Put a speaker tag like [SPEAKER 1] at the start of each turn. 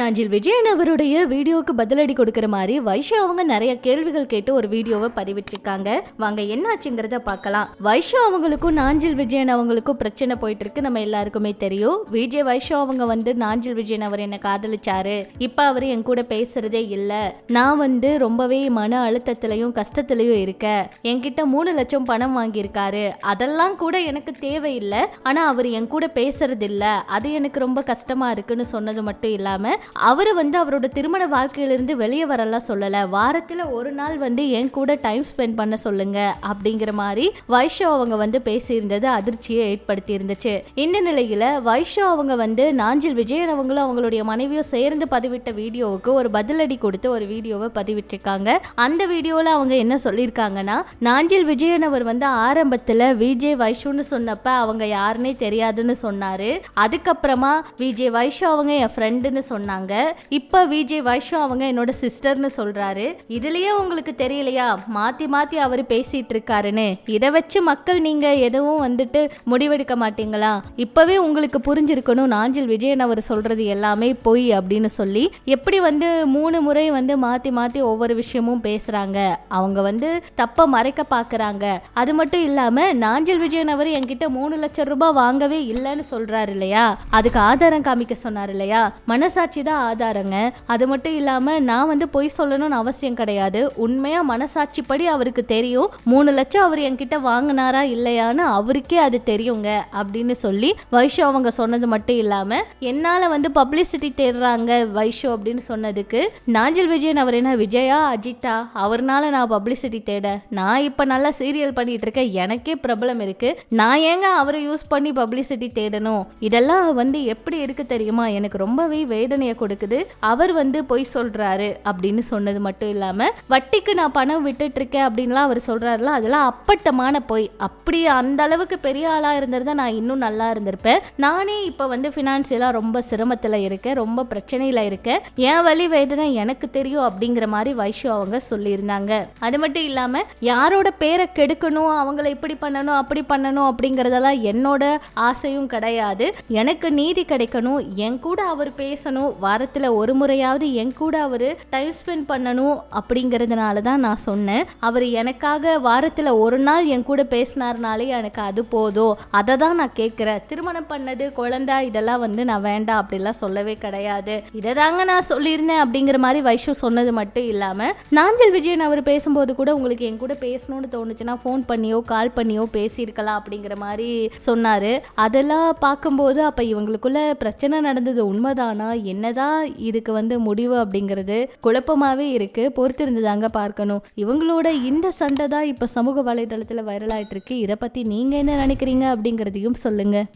[SPEAKER 1] நாஞ்சில் விஜயன் அவருடைய வீடியோவுக்கு பதிலடி கொடுக்குற மாதிரி வைஷு அவங்க நிறைய கேள்விகள் கேட்டு ஒரு வீடியோவை பதிவிட்டிருக்காங்க. வாங்க என்னாச்சுங்கிறத பார்க்கலாம். வைஷு அவங்களுக்கும் நாஞ்சில் விஜயன் அவங்களுக்கும் பிரச்சனை போயிட்டு இருக்கு நம்ம எல்லாருக்குமே தெரியும். விஜய் வைஷு அவங்க வந்து நாஞ்சில் விஜயன் அவர் என்ன காதலிச்சாரு. இப்ப அவர் என் கூட பேசுறதே இல்ல. நான் வந்து ரொம்பவே மன அழுத்தத்திலையும் கஷ்டத்திலையும் இருக்கேன். என்கிட்ட மூணு லட்சம் பணம் வாங்கியிருக்காரு. அதெல்லாம் கூட எனக்கு தேவையில்லை. ஆனா அவர் என் கூட பேசுறது இல்ல அது எனக்கு ரொம்ப கஷ்டமா இருக்குன்னு சொன்னது மட்டும் இல்லாம அவரை வந்து அவரோட திருமண வாழ்க்கையிலேருந்து வெளியே வரலாம் சொல்லலை. வாரத்தில் ஒரு நாள் வந்து என் கூட டைம் ஸ்பெண்ட் பண்ண சொல்லுங்க அப்படிங்கிற மாதிரி வைஷோ அவங்க வந்து பேசியிருந்தது அதிர்ச்சியை ஏற்படுத்தி இருந்துச்சு இந்த நிலையில வைஷோ அவங்க வந்து நாஞ்சில் விஜயன் அவங்களும் அவங்களுடைய மனைவியும் சேர்ந்து பதிவிட்ட வீடியோவுக்கு ஒரு பதிலடி கொடுத்து ஒரு வீடியோவை பதிவிட்டிருக்காங்க. அந்த வீடியோவில் அவங்க என்ன சொல்லியிருக்காங்கன்னா நாஞ்சில் விஜயன் அவர் வந்து ஆரம்பத்தில் விஜய் வைஷோன்னு சொன்னப்ப அவங்க யாருன்னே தெரியாதுன்னு சொன்னாரு. அதுக்கப்புறமா விஜய் வைஷோ அவங்க என் ஃப்ரெண்டுன்னு சொன்னாங்க. இப்போ விஜய் வைஷு அவங்க என்னோட சிஸ்டர்னு சொல்றாரு. இதுலயே உங்களுக்கு தெரியலையா? மாத்தி மாத்தி அவர் பேசிட்டு இருக்காருன்னு. இதை வச்சு மக்கள் நீங்க எதுவும் வந்துட்டு முடிவெடுக்க மாட்டீங்களா? இப்பவே உங்களுக்கு புரிஞ்சிருக்கணும். நாஞ்சில் விஜயன் அவர் சொல்றது எல்லாமே பொய் அப்படின்னு சொல்லி. எப்படி வந்து மூணு முறை வந்து மாத்தி மாத்தி ஒவ்வொரு விஷயமும் பேசுறாங்க. அவங்க வந்து தப்ப மறைக்க பாக்குறாங்க. அது மட்டும் இல்லாம நாஞ்சில் விஜயன் அவர் என்கிட்ட மூணு லட்சம் ரூபாய் வாங்கவே இல்லைன்னு சொல்றாரு இல்லையா? அதுக்கு ஆதாரம் காமிக்க சொன்னார் இல்லையா? மனசாட்சி தான் ஆதாரங்க. அது மட்டும் இல்லாம நான் வந்து பொய் சொல்லணும்னு அவசியம் கிடையாது. உண்மையா மனசாட்சிப்படி அவருக்கு தெரியும். மூணு லட்சம் அவர் என்கிட்ட வாங்கினாரா இல்லையான்னு அவருக்கே அது தெரியுங்க அப்படின்னு சொல்லி வைஷோ அவங்க சொன்னது மட்டும் இல்லாம என்னால வந்து பப்ளிசிட்டி தேடுறாங்க வைஷோ அப்படின்னு சொன்னதுக்கு நாஞ்சில் விஜயன் அவர் என்ன விஜயா அஜித்தா அவர்னால நான் பப்ளிசிட்டி தேட நான் இப்ப நல்லா சீரியல் பண்ணிட்டு இருக்கேன் எனக்கே பிரபலம் இருக்கு. நான் ஏங்க அவரை யூஸ் பண்ணி பப்ளிசிட்டி தேடணும்? இதெல்லாம் வந்து எப்படி இருக்கு தெரியுமா? எனக்கு ரொம்பவே வேதனை யோசனையை கொடுக்குது. அவர் வந்து பொய் சொல்றாரு அப்படின்னு சொன்னது மட்டும் இல்லாம வட்டிக்கு நான் பணம் விட்டுட்டு இருக்கேன் அப்படின்லாம் அவர் சொல்றாருல அதெல்லாம் அப்பட்டமான பொய். அப்படி அந்த அளவுக்கு பெரிய ஆளா இருந்திருந்தா நான் இன்னும் நல்லா இருந்திருப்பேன். நானே இப்போ வந்து ஃபினான்சியலா ரொம்ப சிரமத்துல இருக்கேன் ரொம்ப பிரச்சனையில இருக்கேன். என் வழி வேதனை எனக்கு தெரியும் அப்படிங்கிற மாதிரி வைஷு அவங்க சொல்லியிருந்தாங்க. அது மட்டும் இல்லாம யாரோட பேரை கெடுக்கணும் அவங்கள இப்படி பண்ணணும் அப்படி பண்ணணும் அப்படிங்கறதெல்லாம் என்னோட ஆசையும் கிடையாது. எனக்கு நீதி கிடைக்கணும் என் கூட அவர் பேசணும் வாரத்தில் ஒரு முறையாவது என் கூட அவர் டைம் ஸ்பெண்ட் பண்ணணும் அப்படிங்கிறதுனால தான் நான் சொன்னேன். அவர் எனக்காக வாரத்தில் ஒரு நாள் என் கூட பேசினார்னாலே எனக்கு அது போதும். அதை தான் நான் கேட்குறேன். திருமணம் பண்ணது குழந்தை இதெல்லாம் வந்து நான் வேண்டாம் அப்படிலாம் சொல்லவே கிடையாது. இதை தாங்க நான் சொல்லியிருந்தேன் அப்படிங்கிற மாதிரி வைஷு சொன்னது மட்டும் இல்லாமல் நாஞ்சல் விஜயன் அவர் பேசும்போது கூட உங்களுக்கு என் கூட பேசணும்னு தோணுச்சுன்னா ஃபோன் பண்ணியோ கால் பண்ணியோ பேசியிருக்கலாம் அப்படிங்கிற மாதிரி சொன்னார். அதெல்லாம் பார்க்கும்போது அப்போ இவங்களுக்குள்ள பிரச்சனை நடந்தது உண்மைதானா? என்ன என்னதான் இதுக்கு வந்து முடிவு அப்படிங்கிறது குழப்பமாகவே இருக்குது பொறுத்திருந்து தாங்க பார்க்கணும். இவங்களோட இந்த சண்டை தான் இப்போ சமூக வலைதளத்தில் வைரல் இருக்கு. இதை பற்றி நீங்கள் என்ன நினைக்கிறீங்க அப்படிங்கிறதையும் சொல்லுங்கள்